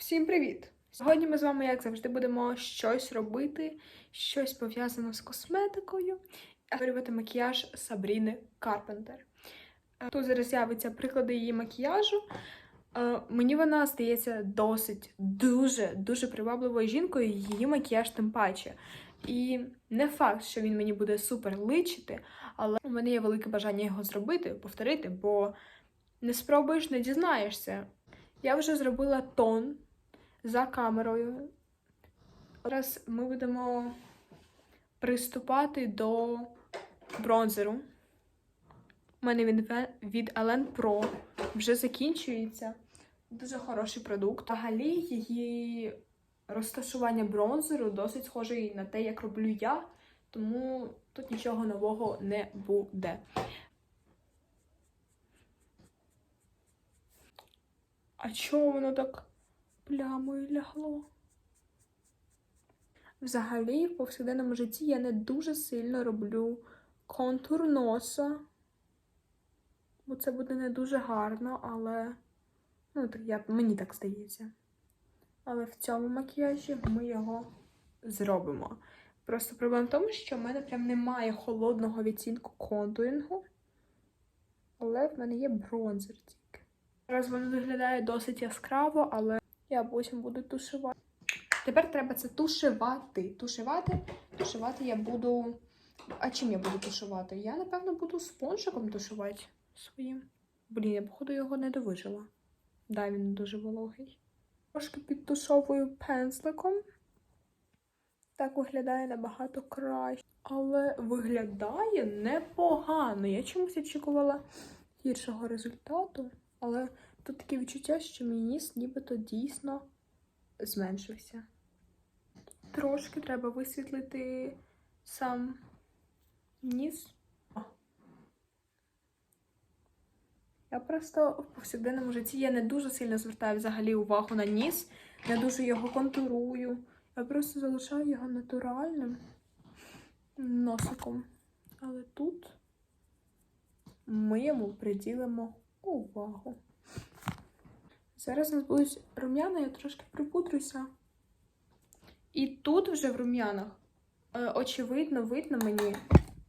Всім привіт! Сьогодні ми з вами, як завжди, будемо щось робити, щось пов'язане з косметикою, створювати макіяж Сабріни Карпентер. Е, Тут зараз з'явиться приклади її макіяжу. Е, Мені вона здається досить дуже дуже привабливою жінкою, її макіяж тим паче. І не факт, що він мені буде супер личити, але у мене є велике бажання його зробити, повторити, бо не спробуєш, не дізнаєшся. Я вже зробила тон за камерою. Зараз ми будемо приступати до бронзеру. У мене він від Ellen Pro вже закінчується. Дуже хороший продукт. Взагалі, її розташування бронзеру досить схожий на те, як роблю я, тому тут нічого нового не буде. А чого воно так плямою лягло? Взагалі, в повсякденному житті я не дуже сильно роблю контур носа, бо це буде не дуже гарно, але ну, так я, мені так здається. Але в цьому макіяжі ми його зробимо. Просто проблема в тому, що в мене прям немає холодного відтінку контурінгу, але в мене є бронзер тільки. Зараз воно виглядає досить яскраво, але я потім буду тушувати. Тепер треба це тушувати. Тушувати, тушувати я буду. А чим я буду тушувати? Я, напевно, буду спонжиком тушувати своїм. Блін, я, походу, його не довижила. Да, він дуже вологий. Трошки підтушовую пензликом. Так виглядає набагато краще. Але виглядає непогано. Я чомусь очікувала гіршого результату. Але тут таке відчуття, що мій ніс нібито дійсно зменшився. Трошки треба висвітлити сам ніс. Я просто в повсякденному житті я не дуже сильно звертаю взагалі увагу на ніс, не дуже його контурую. Я просто залишаю його натуральним носиком. Але тут ми йому приділимо увагу. Зараз у нас будуть рум'яна, я трошки припудрюся. І тут вже в рум'янах, е, очевидно, видно мені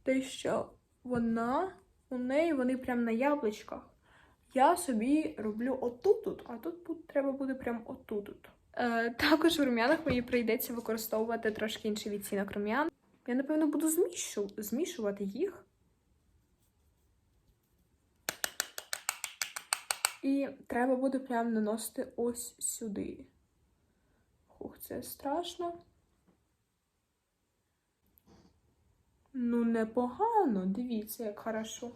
те, що вона, у неї вони прям на яблучках. Я собі роблю отут, тут, а тут треба буде прям отут. тут. Е, також в рум'янах мені прийдеться використовувати трошки інший відтінок рум'ян. Я, напевно, буду змішу, змішувати їх. І треба буде прям наносити ось сюди. Хух, це страшно. Ну, непогано, дивіться, як хорошо.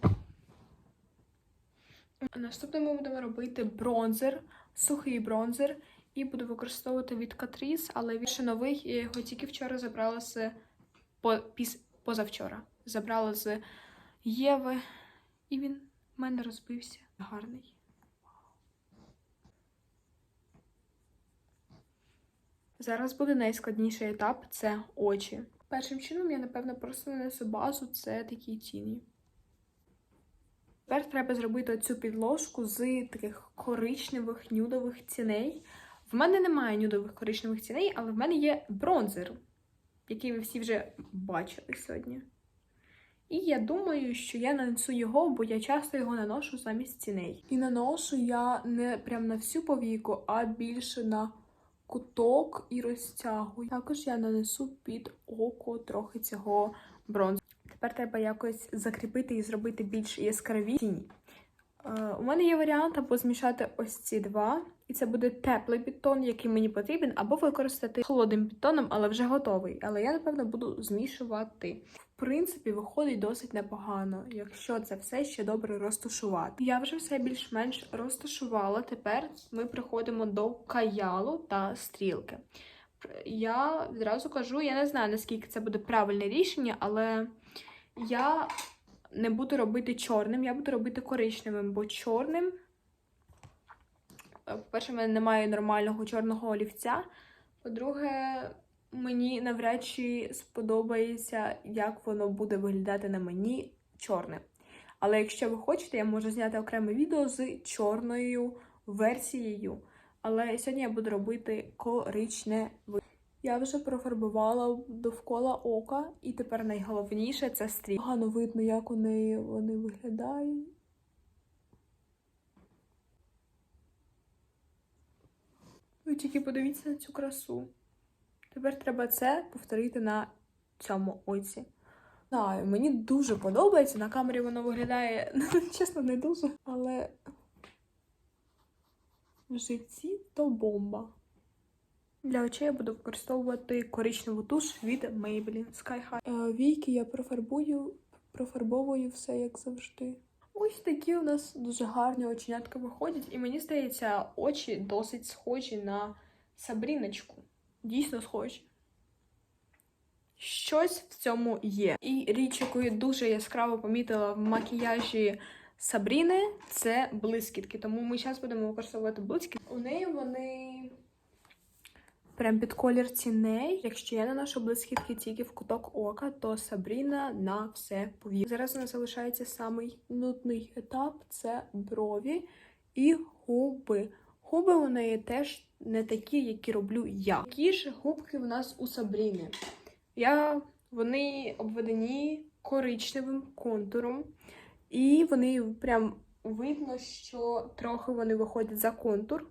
Наступне ми будемо робити бронзер, сухий бронзер, і буду використовувати від Catrice, але він ще новий, я його тільки вчора забрала з позавчора. Забрала з Єви, і він в мене розбився. Гарний. Зараз буде найскладніший етап це очі. Першим чином я, напевно, просто нанесу базу це такі тіні. Тепер треба зробити цю підложку з таких коричневих нюдових ціней. В мене немає нюдових коричневих ціней, але в мене є бронзер, який ви всі вже бачили сьогодні. І я думаю, що я нанесу його, бо я часто його наношу замість ціней. І наношу я не прям на всю повіку, а більше на куток і розтягую. Також я нанесу під око трохи цього бронзу. Тепер треба якось закріпити і зробити більш яскраві тіні. Е, у мене є варіант або змішати ось ці два, і це буде теплий підтон, який мені потрібен, або використати холодним підтоном, але вже готовий. Але я, напевно, буду змішувати. Принципі, виходить досить непогано, якщо це все ще добре розташувати. Я вже все більш-менш розташувала. Тепер ми приходимо до каялу та стрілки. Я відразу кажу, я не знаю, наскільки це буде правильне рішення, але я не буду робити чорним, я буду робити коричневим, бо чорним. е, По-перше, в мене немає нормального чорного олівця. По-друге, мені навряд чи сподобається, як воно буде виглядати на мені чорним. Але якщо ви хочете, я можу зняти окреме відео з чорною версією Але сьогодні я буду робити коричневий. Я вже профарбувала довкола ока, і тепер найголовніше це стрій. Погано видно, як у неї вони виглядають. Ви тільки подивіться на цю красу. Тепер треба це повторити на цьому оці. Знаю, мені дуже подобається. На камері воно виглядає, ну, чесно, не дуже, але в житті то бомба. Для очей я буду використовувати коричневу туш від Maybelline Sky High. Е, Війки я профарбую, профарбовую все як завжди. Ось такі у нас дуже гарні оченятка виходять, і мені здається, очі досить схожі на Сабріночку. Дійсно схожі. Щось в цьому є. І річ, яку я дуже яскраво помітила в макіяжі Сабріни, це блискітки. Тому ми зараз будемо використовувати блискітки. У неї вони прям під колір ціней. Якщо я наношу блискітки тільки в куток ока, то Сабріна на все повір. Зараз у нас залишається самий нудний етап це брові і губи. Губи у неї теж не такі, які роблю я. Які ж губки в нас у Сабріни? Я, вони обведені коричневим контуром, і вони прям видно, що трохи вони виходять за контур,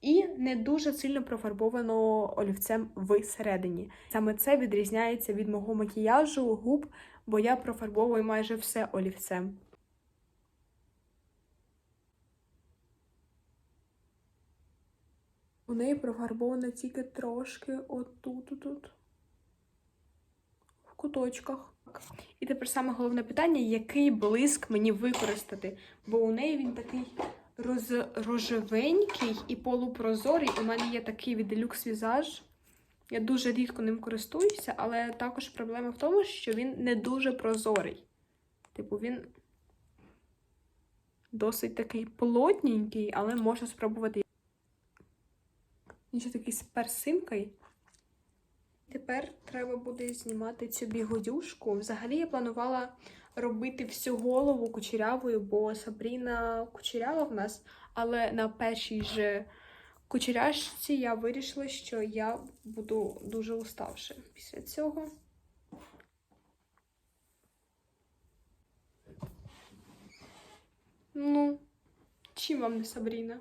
і не дуже сильно профарбовано олівцем всередині. Саме це відрізняється від мого макіяжу, губ, бо я профарбовую майже все олівцем. У неї профарбовано тільки трошки отут, тут в куточках. І тепер саме головне питання, який блиск мені використати. Бо у неї він такий роз... рожевенький і полупрозорий. У мене є такий від Deluxe Visage. Я дуже рідко ним користуюся, але також проблема в тому, що він не дуже прозорий. Типу, він досить такий плотненький, але можна спробувати. Він ще такий з персинкою. Тепер треба буде знімати цю бігодюшку. Взагалі я планувала робити всю голову кучерявою, бо Сабріна кучерява в нас, але на першій же кучеряшці я вирішила, що я буду дуже уставши після цього. Ну, чим вам не Сабріна?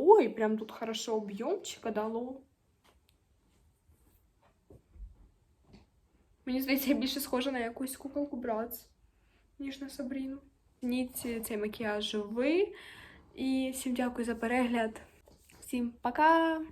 Ой, прям тут хорошо об'ємчика дало. Мені здається, я більше схожа на якусь куколку Братс, ніж на Сабріну. Ніть цей макіяж ви. І всім дякую за перегляд. Всім пока!